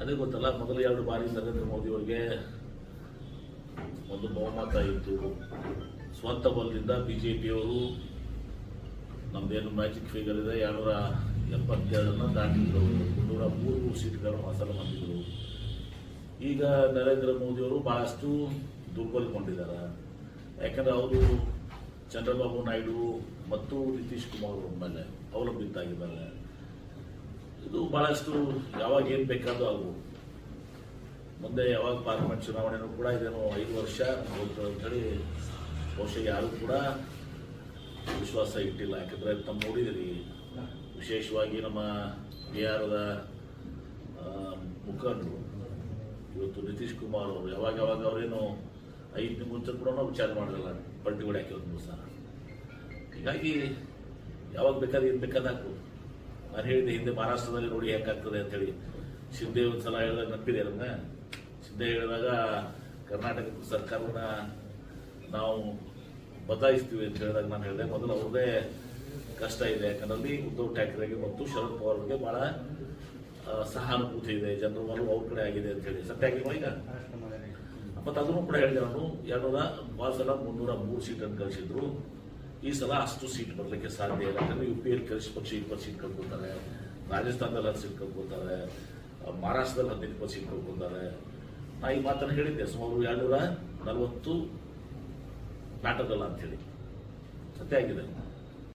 ಅದೇ ಗೊತ್ತಲ್ಲ, ಮೊದಲು ಎರಡು ಬಾರಿ ನರೇಂದ್ರ ಮೋದಿ ಅವರಿಗೆ ಒಂದು ಬಹುಮತ ಇತ್ತು. ಸ್ವಂತ ಬಲದಿಂದ ಬಿ ಜೆ ಪಿಯವರು ನಮ್ದೇನು ಮ್ಯಾಜಿಕ್ ಫಿಗರ್ ಇದೆ ಎರಡೂರ ಎಪ್ಪತ್ತೆರಡನ್ನ ದಾಟಿದ್ರು ಮುನ್ನೂರ ಮೂರು ಸೀಟ್ಗಳನ್ನು ಹಾಸನ ಮಾಡಿದರು ಈಗ ನರೇಂದ್ರ ಮೋದಿಯವರು ಬಹಳಷ್ಟು ದುರ್ಬಲಗೊಂಡಿದ್ದಾರೆ. ಯಾಕಂದ್ರೆ ಅವರು ಚಂದ್ರಬಾಬು ನಾಯ್ಡು ಮತ್ತು ನಿತೀಶ್ ಕುಮಾರ್ ಅವರ ಮೇಲೆ ಅವಲಂಬಿತಾಗಿದ್ದಾರೆ ಇದು ಬಹಳಷ್ಟು ಯಾವಾಗ ಏನು ಬೇಕಾದರೂ ಆಗ್ಬೋದು. ಮುಂದೆ ಯಾವಾಗ ಪಾರ್ಲಿಮೆಂಟ್ ಚುನಾವಣೆನೂ ಕೂಡ ಇದೇನು ಐದು ವರ್ಷ ಅಂತೇಳಿ ಬಹುಶಃ ಯಾರು ಕೂಡ ವಿಶ್ವಾಸ ಇಟ್ಟಿಲ್ಲ. ಯಾಕಂದ್ರೆ ತಮ್ಮ ನೋಡಿದಿರಿ, ವಿಶೇಷವಾಗಿ ನಮ್ಮ ಬಿಹಾರದ ಮುಖಂಡರು, ಇವತ್ತು ನಿತೀಶ್ ಕುಮಾರ್ ಅವರು, ಯಾವಾಗ ಯಾವಾಗ ಅವರೇನು ಐದು ಮುಂಚೆ ಕೂಡ ವಿಚಾರ ಮಾಡಲಿಲ್ಲ. ಹೊಡ್ಯಾಕೆ ಒಂದು ದಿವಸ ಹೀಗಾಗಿ ಯಾವಾಗ ಬೇಕಾದ್ರೆ ಏನು ಹಾಕ್ಬೋದು ನಾನು ಹೇಳಿದೆ ಹಿಂದೆ ಮಹಾರಾಷ್ಟ್ರದಲ್ಲಿ ನೋಡಿ ಹೇಗಾಗ್ತದೆ ಅಂತೇಳಿ. ಸಿದ್ದೆ ಒಂದು ಸಲ ಹೇಳಿದಾಗ ನಂಬಿದೆ ಅದನ್ನ. ಸಿದ್ದೆ ಹೇಳಿದಾಗ ಕರ್ನಾಟಕ ಸರ್ಕಾರವನ್ನ ನಾವು ಬದಲಾಯಿಸ್ತೀವಿ ಅಂತ ಹೇಳಿದಾಗ ನಾನು ಹೇಳಿದೆ. ಮೊದಲು ಅವ್ರದೇ ಕಷ್ಟ ಇದೆ. ಯಾಕಂದ್ರೆ ಉದ್ಧವ್ ಠಾಕ್ರೆಗೆ ಮತ್ತು ಶರದ್ ಪವಾರ್ ಅವ್ರಿಗೆ ಬಹಳ ಸಹಾನುಭೂತಿ ಇದೆ. ಜನರ ಒಲವು ಅವ್ರ ಕಡೆ ಆಗಿದೆ ಅಂತ ಹೇಳಿ. ಸತ್ಯ ಆಗಿಲ್ವಾ ಈಗ? ಮತ್ತೆ ಅದನ್ನು ಕೂಡ ಹೇಳಿದೆ ನಾನು. ಎರಡು ಭಾಳ ಸಲ ಮುನ್ನೂರ ಮೂರು ಸೀಟನ್ನು ಕಳಿಸಿದ್ರು ಈ ಸಲ ಅಷ್ಟು ಸೀಟ್ ಬರಲಿಕ್ಕೆ ಸಾಧ್ಯ ಇಲ್ಲ ಯಾಕಂದ್ರೆ ಯು ಪಿ ಎಲ್ ಕಳಿಸಿ ಪಕ್ಷ ಇಪ್ಪತ್ತು ಸೀಟ್ ಕಳ್ಕೊತಾರೆ ರಾಜಸ್ಥಾನದಲ್ಲಿ ಹತ್ತು ಸೀಟ್ ಕಳ್ಕೊತಾರೆ ಮಹಾರಾಷ್ಟ್ರದಲ್ಲಿ ಹದಿನೈದು ಇಪ್ಪತ್ತು ಸೀಟ್ ಕಳ್ಕೊತಾರೆ ನಾ ಈ ಮಾತನ್ನು ಹೇಳಿದ್ದೆ ಸುಮಾರು ಎರಡುನೂರ ನಲವತ್ತು ಅಂತ ಹೇಳಿ ಸತ್ಯ ಆಗಿದೆ